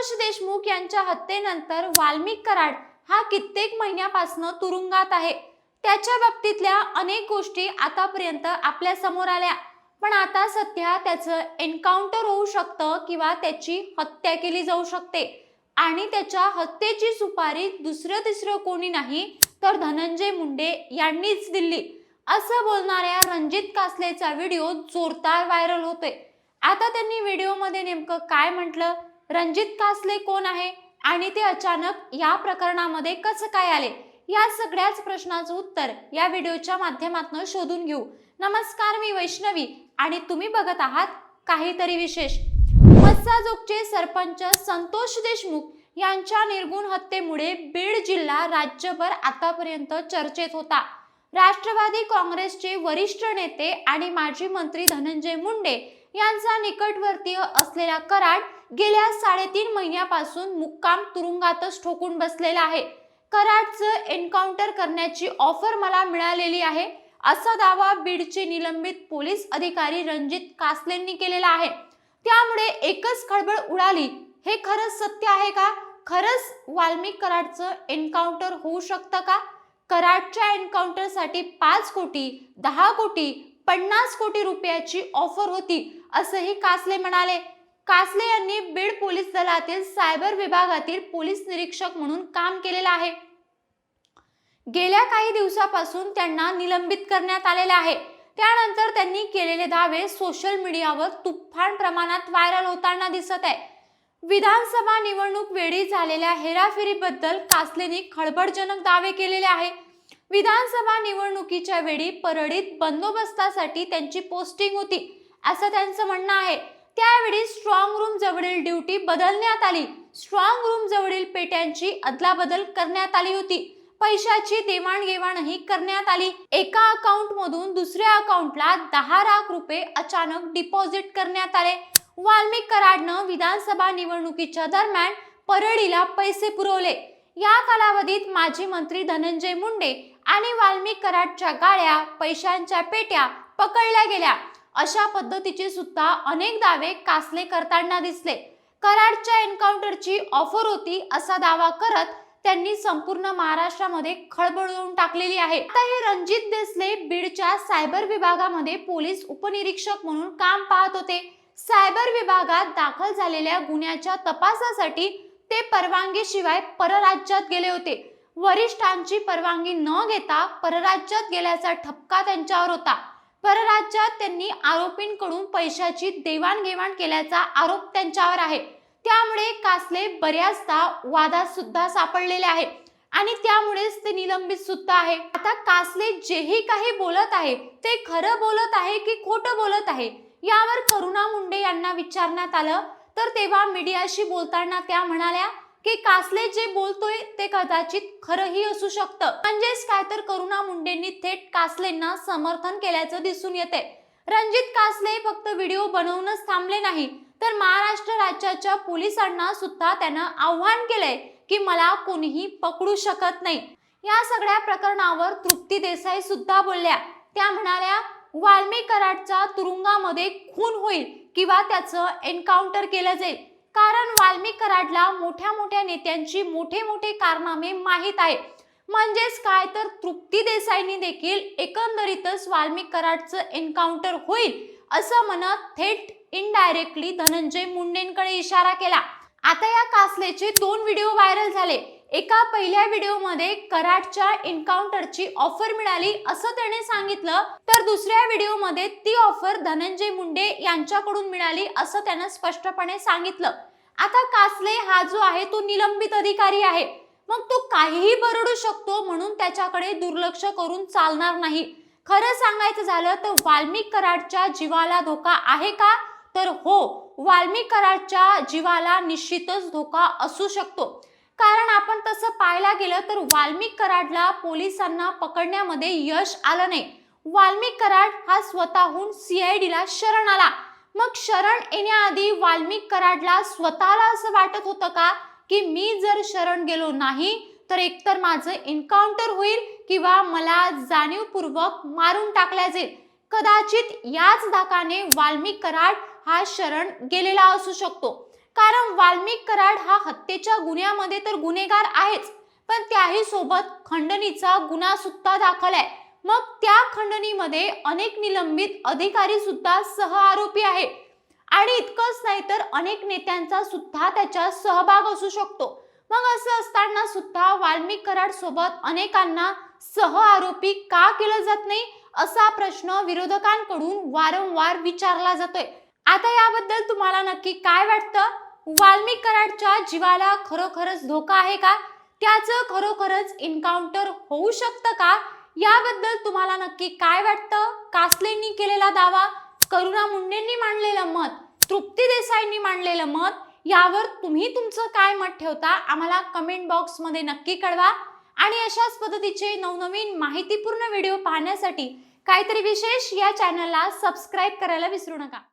संतोष देशमुख यांच्या हत्येनंतर वाल्मिक कराड हा कित्येक महिन्यापासून तुरुंगात आहे. त्याच्या बाबतीतल्या अनेक गोष्टी आतापर्यंत आपल्यासमोर आल्या. पण आता सध्या त्याचं एन्काउंटर होऊ शकतं किंवा त्याची हत्या केली जाऊ शकते. आणि त्याच्या हत्येची सुपारी दुसरं तिसरं कोणी नाही तर धनंजय मुंडे यांनीच दिली. असं बोलणाऱ्या रणजित कासलेचा व्हिडिओ जोरदार व्हायरल होतोय. आता त्यांनी व्हिडिओमध्ये नेमकं काय म्हटलं? रणजित कासले कोण आहे? आणि ते अचानक या प्रकरणामध्ये कसं काय आले? या सगळ्याच प्रश्नाचं उत्तर या व्हिडिओच्या माध्यमातून शोधून घेऊ. नमस्कार मी वैष्णवी आणि तुम्ही बघत आहात काहीतरी विशेष. मस्साजोगचे सरपंच संतोष देशमुख यांच्या निर्गुण हत्येमुळे बीड जिल्हा राज्यभर आतापर्यंत चर्चेत होता. राष्ट्रवादी काँग्रेसचे वरिष्ठ नेते आणि माजी मंत्री धनंजय मुंडे यांचा निकटवर्तीय असलेला कराड गेल्या साडेतीन महिन्यापासून मुक्काम तुरुंगातच ठोकून बसलेला आहे. कराडचं एन्काउंटर करण्याची ऑफर मला मिळालेली आहे असा दावा बीडचे निलंबित पोलीस अधिकारी रणजित कासलेंनी केलेला आहे. त्यामुळे एकच खळबळ उडाली हे खरंच सत्य आहे का? खरंच वाल्मिक कराडचं एन्काउंटर होऊ शकतं का? कराडच्या एन्काउंटरसाठी पाच कोटी दहा कोटी पन्नास कोटी रुपयाची ऑफर होती असंही कासले म्हणाले. कासले यांनी बीड पोलीस दलातील सायबर विभागातील पोलीस निरीक्षक म्हणून काम केलेलं आहे. गेल्या काही दिवसापासून त्यांना निलंबित करण्यात आलेले आहे. त्यानंतर त्यांनी केलेले दावे सोशल मीडियावर तुफान प्रमाणात व्हायरल होताना दिसत आहे. विधानसभा निवडणूक वेळी झालेल्या हेराफेरीबद्दल कासलेनी खळबळजनक दावे केलेले आहे. विधानसभा निवडणुकीच्या वेळी परळीत बंदोबस्तासाठी त्यांची पोस्टिंग होती असं त्यांचं म्हणणं आहे. त्यावेळी स्ट्रॉंग रूम जवळील ड्युटी बदलण्यात आली. स्ट्रॉंग रूम जवळील पेट्यांची अदलाबदल करण्यात आली होती. पैशाची देवाणघेवाणही करण्यात आली. एका अकाउंट मधून दुसऱ्या अकाउंटला दहा लाख रुपये अचानक डिपॉझिट करण्यात आले. वाल्मिक कराडनं विधानसभा निवडणुकीच्या दरम्यान परळीला पैसे पुरवले. या कालावधीत माजी मंत्री धनंजय मुंडे आणि वाल्मिक कराडच्या गाड्या पैशांच्या पेट्या पकडल्या गेल्या. अशा पद्धतीचे सुद्धा अनेक दावे कासले करताना दिसले. कराडच्या एन्काउंटरची ऑफर होती असा दावा करत त्यांनी संपूर्ण महाराष्ट्रामध्ये खळबळवून टाकलेली आहे. आता हे रणजित देसले बीडच्या सायबर विभागामध्ये पोलीस उपनिरीक्षक म्हणून काम पाहत होते. सायबर विभागात दाखल झालेल्या गुन्ह्याच्या तपासासाठी ते परवानगीशिवाय परराज्यात गेले होते. वरिष्ठांची परवानगी न घेता परराज्यात गेल्याचा ठपका त्यांच्यावर होता. परराज्यात त्यांनी आरोपींकडून पैशाची देवाणघेवाण केल्याचा आरोप त्यांच्यावर आहे. त्यामुळे कासले बऱ्याचदा वादात सुद्धा सापडलेले आहे आणि त्यामुळेच ते निलंबित सुद्धा आहे. आता कासले जेही काही बोलत आहे ते खरं बोलत आहे की खोटं बोलत आहे? यावर करुणा मुंडे यांना विचारण्यात आलं. तर तेव्हा मीडियाशी बोलताना त्या म्हणाल्या की कासले जे बोलतोय ते कदाचित खरंही असू शकतं. म्हणजेच काय तर करुणा मुंडेंनी थेट कासलेंना समर्थन केल्याचं दिसून येते रणजित कासले फक्त व्हिडिओ बनवूनच थांबले नाही तर महाराष्ट्र राज्याच्या पोलिसांना सुद्धा त्यानं आव्हान केलंय की मला कोणीही पकडू शकत नाही. या सगळ्या प्रकरणावर तृप्ती देसाई सुद्धा बोलल्या. त्या म्हणाल्या वाल्मी कराडचा तुरुंगामध्ये खून होईल किंवा त्याचं एन्काउंटर केलं जाईल. कारण वाल्मी कराडला मोठ्या मोठ्या नेत्यांची मोठे मोठे कारनामे माहीत आहे म्हणजेच काय? तर तृप्ती देसाईंनी देखील एकंदरीतच वाल्मी कराडचं एन्काउंटर होईल असं म्हणत थेट इनडायरेक्टली धनंजय मुंडेंकडे इशारा केला. आता या कासलेचे दोन व्हिडिओ व्हायरल झाले. एका पहिल्या व्हिडिओमध्ये कराडच्या एन्काउंटरची ऑफर मिळाली असं त्याने सांगितलं तर दुसऱ्या व्हिडिओमध्ये ती ऑफर धनंजय मुंडे यांच्याकडून मिळाली असं त्यानं स्पष्टपणे सांगितलं. आता कासले हा जो आहे तो निलंबित अधिकारी आहे. मग तो काहीही बरडू शकतो म्हणून त्याच्याकडे दुर्लक्ष करून चालणार नाही. खरं सांगायचं झालं तर वाल्मिक कराडच्या जीवाला धोका आहे का? तर हो वाल्मिक कराडच्या जीवाला निश्चितच धोका असू शकतो. कारण आपण तसं पाहायला गेलं तर वाल्मिक कराडला पोलिसांना पकडण्यामध्ये यश आलं नाही. वाल्मिक कराड हा स्वतःहून सीआयडीला शरण आला. मग शरण येण्याआधी वाल्मिक कराडला स्वतःला असं वाटत होतं का? की मी जर शरण गेलो नाही तर एकतर माझं एन्काउंटर होईल किंवा मला जाणीवपूर्वक मारून टाकल्या जाईल. कदाचित याच धाकाने वाल्मिक कराड हा शरण गेलेला असू शकतो. कारण वाल्मिक कराड हा हत्येच्या गुन्ह्यामध्ये तर गुन्हेगार आहेच पण त्याही सोबत खंडणीचा गुन्हा सुद्धा दाखल आहे. मग त्या खंडणीमध्ये अनेक निलंबित अधिकारी सुद्धा सह आरोपी आहे आणि इतकंच नाही तर अनेक नेत्यांचा सुद्धा त्याच्यात सहभाग असू शकतो. मग असं असताना सुद्धा वाल्मिक कराड सोबत अनेकांना सह आरोपी का केलं जात नाही असा प्रश्न विरोधकांकडून वारंवार विचारला जातोय. आता याबद्दल तुम्हाला नक्की काय वाटतं? वाल्मिक कराडच्या जीवाला खरोखरच धोका आहे का? त्याचं खरोखरच इन्काउंटर होऊ शकतं का? याबद्दल तुम्हाला नक्की काय वाटतं? कासलेंनी केलेला दावा करुणा मुंडेंनी मांडलेलं मत तृप्ती देसाईंनी मांडलेलं मत यावर तुम्ही तुमचं काय मत ठेवता? आम्हाला कमेंट बॉक्समध्ये नक्की कळवा. आणि अशाच पद्धतीचे नवनवीन माहितीपूर्ण व्हिडिओ पाहण्यासाठी काहीतरी विशेष या चॅनलला सबस्क्राईब करायला विसरू नका.